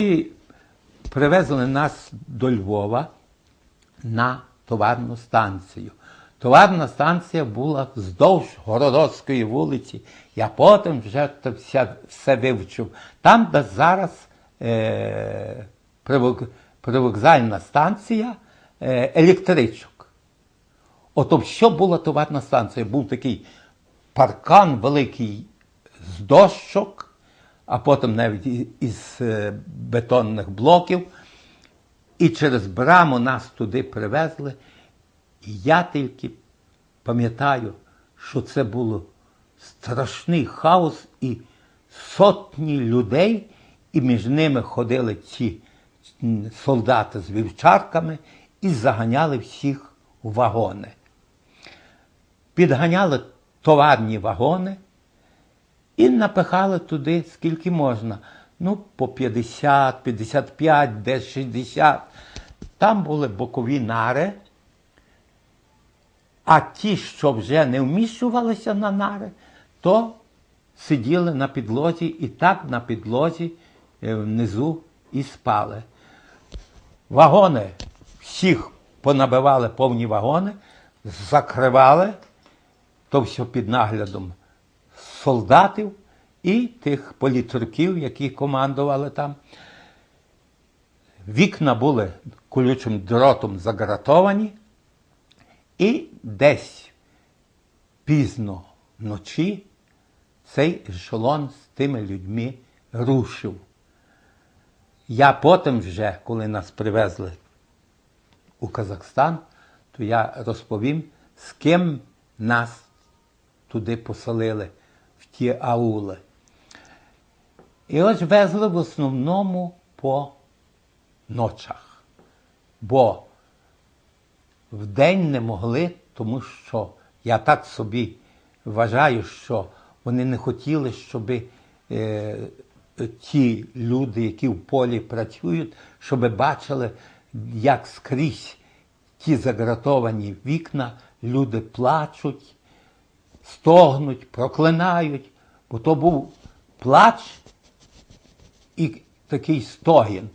І привезли нас до Львова на товарну станцію. Товарна станція була вздовж Городоцької вулиці. Я потім вже це все, все вивчив. Там, де зараз е, привок- привокзальна станція е, електричок. Ото що була товарна станція? Був такий паркан великий з дощок, а потім навіть із е, бетонних блоків. І через браму нас туди привезли. І я тільки пам'ятаю, що це було страшний хаос і сотні людей, і між ними ходили ці солдати з вівчарками і заганяли всіх у вагони. Підганяли товарні вагони і напихали туди скільки можна. Ну, по 50, 55, десь 60. Там були бокові нари, а ті, що вже не вміщувалися на нари, то сиділи на підлозі і так на підлозі е, внизу і спали. Вагони всіх понабивали повні вагони, закривали, то все під наглядом солдатів і тих політруків, які командували там. Вікна були колючим дротом загратовані, і десь пізно вночі цей ешелон з тими людьми рушив. Я потім вже, коли нас привезли у Казахстан, то я розповім, з ким нас туди поселили, в ті аули. І ось везли в основному по ночах. Бо вдень не могли, тому що я так собі вважаю, що вони не хотіли, щоб е, ті люди, які в полі працюють, щоб бачили, як скрізь ті загратовані вікна, люди плачуть, стогнуть, проклинають, бо то був плач і такий стогін.